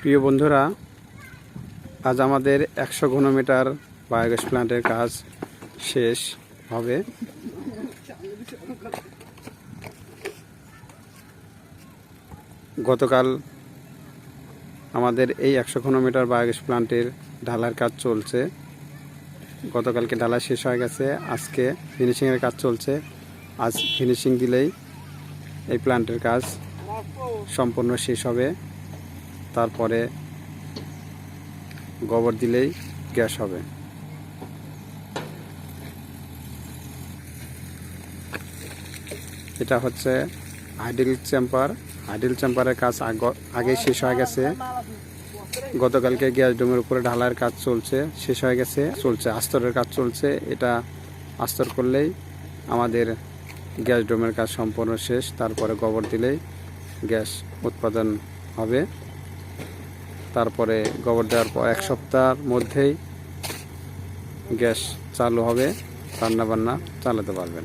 প্রিয় বন্ধুরা, আজ আমাদের একশো ঘনমিটার বায়োগ্যাস প্ল্যান্টের কাজ শেষ হবে। গতকাল আমাদের এই একশো ঘনমিটার বায়োগ্যাস প্ল্যান্টের ঢালার কাজ চলছে। গতকালকে ঢালা শেষ হয়ে গেছে, আজকে ফিনিশিংয়ের কাজ চলছে। আজ ফিনিশিং দিলেই এই প্ল্যান্টের কাজ সম্পূর্ণ শেষ হবে। তারপরে গোবর দিলেই গ্যাস হবে। এটা হচ্ছে আইডিল চেম্বার। আইডিল চেম্বারের কাজ আগ- শেষ হয়ে গেছে। গতকালকে গ্যাস ডোমের উপরে ঢালার কাজ চলছে, শেষ হয়ে গেছে, চলছে, আস্তরের কাজ চলছে। এটা আস্তর করলেই আমাদের গ্যাস ডোমের কাজ সম্পূর্ণ শেষ। তারপরে গোবর দিলেই গ্যাস উৎপাদন হবে। তারপরে গোবর দেওয়ার পর এক সপ্তাহের মধ্যেই গ্যাস চালু হবে। রান্না বান্না চালাতে পারবেন।